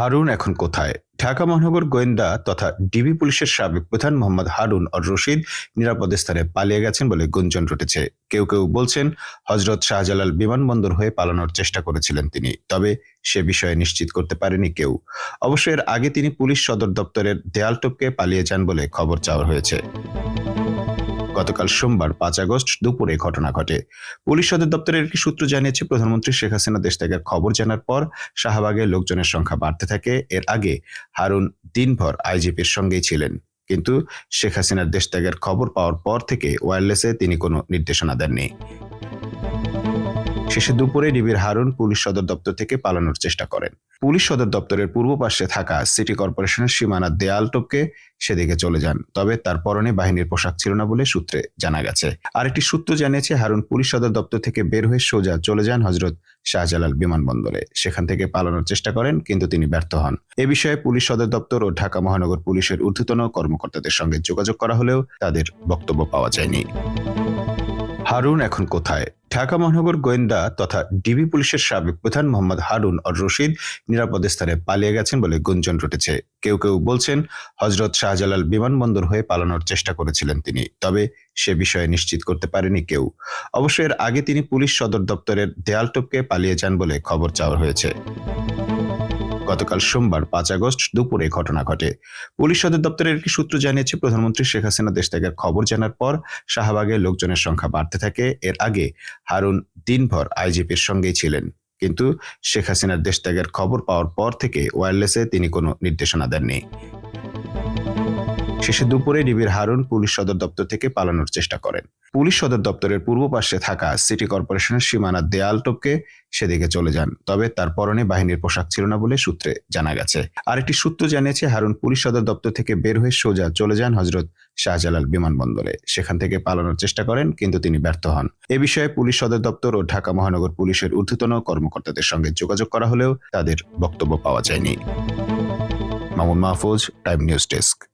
হারুন এখন কোথায়? ঢাকা মহানগর গোয়েন্দা তথা ডিবি পুলিশের সাবেক প্রধান মোহাম্মদ হারুন আর রশিদ নিরাপদ স্থানে পালিয়ে গেছেন বলে গুঞ্জন রটেছে। কেউ কেউ বলছেন হজরত শাহজালাল বিমানবন্দর হয়ে পালানোর চেষ্টা করেছিলেন তিনি, তবে সে বিষয়ে নিশ্চিত করতে পারেনি কেউ। অবশ্য এর আগে তিনি পুলিশ সদর দপ্তরের দেয়াল টপকে পালিয়ে যান বলে খবর চাওয়া হয়েছে। গতকাল সোমবার পাঁচ আগস্ট দুপুরে ঘটনা ঘটে। পুলিশ সদর দপ্তরের একটি সূত্র জানিয়েছে, প্রধানমন্ত্রী শেখ হাসিনা দেশ ত্যাগের খবর জানার পর শাহবাগে লোকজনের সংখ্যা বাড়তে থাকে। এর আগে হারুন দিনভর আইজিপির সঙ্গেই ছিলেন। কিন্তু শেখ হাসিনার দেশ ত্যাগের খবর পাওয়ার পর থেকে ওয়্যারলেসে তিনি কোনো নির্দেশনা দেননি। শেষে দুপুরে ডিবির হারুন পুলিশ সদর দপ্তর থেকে পালানোর চেষ্টা করেন। পুলিশ সদর দপ্তরের পূর্ব পাশে থাকা সিটি কর্পোরেশনের সীমানা দেয়াল টপকে সেদিকে চলে যান, তবে তার পরনে বাহিনীর পোশাক ছিল না বলে সূত্রে জানা গেছে। আরেকটি সূত্র জানিয়েছে, হারুন পুলিশ সদর দপ্তর থেকে বের হয়ে সোজা চলে যান হজরত শাহজালাল বিমানবন্দরে। সেখান থেকে পালানোর চেষ্টা করেন, কিন্তু তিনি ব্যর্থ হন। এ বিষয়ে পুলিশ সদর দপ্তর ও ঢাকা মহানগর পুলিশের ঊর্ধ্বতন কর্মকর্তাদের সঙ্গে যোগাযোগ করা হলেও তাদের বক্তব্য পাওয়া যায়নি। হারুন এখন কোথায়? ঢাকা মহানগর গোয়েন্দা তথা ডিবি পুলিশের সাবেক প্রধান মোহাম্মদ হারুন আর রশিদ নিরাপদ স্থানে পালিয়ে গেছেন বলে গুঞ্জন রটেছে। কেউ কেউ বলছেন হজরত শাহজালাল বিমানবন্দর হয়ে পালানোর চেষ্টা করেছিলেন তিনি, তবে সে বিষয়ে নিশ্চিত করতে পারেনি কেউ। অবশ্য এর আগে তিনি পুলিশ সদর দপ্তরের দেয়াল টপকে পালিয়ে যান বলে খবর চাওয়া হয়েছে। গতকাল সোমবার পাঁচ আগস্ট দুপুরে ঘটনা ঘটে। পুলিশ সদর দপ্তরের একটি সূত্র জানিয়েছে, প্রধানমন্ত্রী শেখ হাসিনা দেশ ত্যাগের খবর জানার পর শাহবাগে লোকজনের সংখ্যা বাড়তে থাকে। এর আগে হারুন দিনভর আইজিপির সঙ্গেই ছিলেন। কিন্তু শেখ হাসিনার দেশ ত্যাগের খবর পাওয়ার পর থেকে ওয়্যারলেসে তিনি কোনো নির্দেশনা দেননি। শেষে দুপুরে ডিবির হারুন পুলিশ সদর দপ্তর থেকে পালানোর চেষ্টা করেন। পুলিশ সদর দপ্তরের পূর্ব পাশে থাকা সিটি কর্পোরেশনের সীমানা দেয়াল টপকে সেদিকে চলে যান। তবে তার পরনে বাহিনীর পোশাক ছিল না বলে সূত্রে জানা গেছে। আরেকটি সূত্র জানিয়েছে, হারুন পুলিশ সদর দপ্তর থেকে বের হয়ে সোজা চলে যান হজরত শাহজালাল বিমানবন্দরে। সেখান থেকে পালানোর চেষ্টা করেন, কিন্তু তিনি ব্যর্থ হন। এ বিষয়ে পুলিশ সদর দপ্তর ও ঢাকা মহানগর পুলিশের ঊর্ধ্বতন কর্মকর্তাদের সঙ্গে যোগাযোগ করা হলেও তাদের বক্তব্য পাওয়া যায়নি। Mamun Mahfuz, time news desk.